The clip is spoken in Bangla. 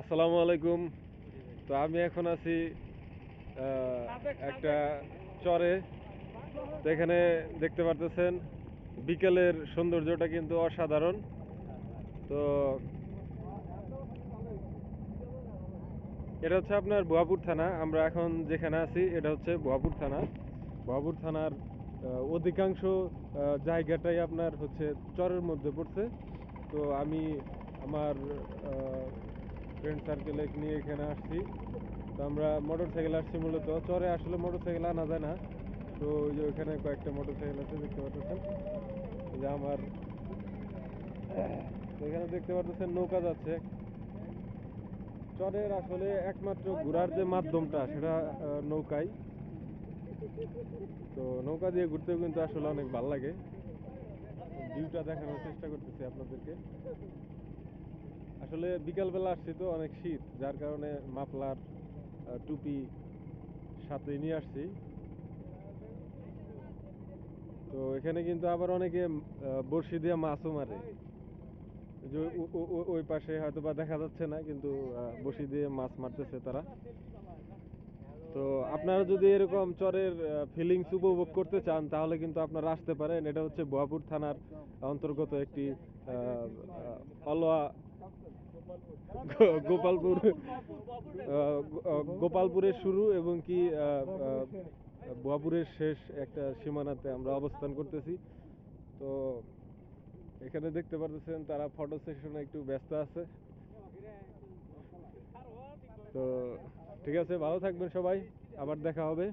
আসসালামু আলাইকুম। তো আমি এখন আছি একটা চরে। এখানে দেখতে পারতেছেন, বিকেলের সৌন্দর্যটা কিন্তু অসাধারণ। তো এটা হচ্ছে আপনার বুয়াপুর থানা। আমরা এখন যেখানে আছি, এটা হচ্ছে বুয়াপুর থানা। বুয়াপুর থানার অধিকাংশ জায়গাটাই আপনার হচ্ছে চরের মধ্যে পড়ছে। তো আমি আমার ফ্রেন্ড সার্কেলে নিয়ে এখানে আসছি। তো আমরা মোটর সাইকেল আসছি মূলত। চরে আসলে মোটর সাইকেল আনা যায় না। তো ওই যে ওখানে কয়েকটা মোটর সাইকেল আছে, দেখতে পাচ্ছেন যে আমার, এখানে দেখতে পাচ্ছেন নৌকা যাচ্ছে। চরের আসলে একমাত্র ঘোরার যে মাধ্যমটা, সেটা নৌকাই। তো নৌকা দিয়ে ঘুরতেও কিন্তু আসলে অনেক ভালো লাগে। ভিউটা দেখানোর চেষ্টা করতেছি আপনাদেরকে। আসলে বিকালবেলা আসছি তো অনেক শীত, যার কারণে মাফলার টুপি সাথে নিয়ে আসছি। তো এখানে কিন্তু আবার অনেকে বড়শি দিয়ে মাছও মারে। ওই পাশে হয়তো বা দেখা যাচ্ছে না, কিন্তু বড়শি দিয়ে মাছ মারতেছে তারা। তো আপনারা যদি এরকম চরের ফিলিংস উপভোগ করতে চান, তাহলে কিন্তু আপনারা আসতে পারেন। এটা হচ্ছে বোয়াপুর থানার অন্তর্গত একটি গো- গোপালপুর গোপালপুরের শুরু এবং কি বোয়াপুরের শেষ একটা সীমানাতে আমরা অবস্থান করতেছি। তো এখানে দেখতে পারতেছেন তারা ফটো সেশনে একটু ব্যস্ত আছে। তো ঠিক আছে, ভালো থাকবেন সবাই। আবার দেখা হবে।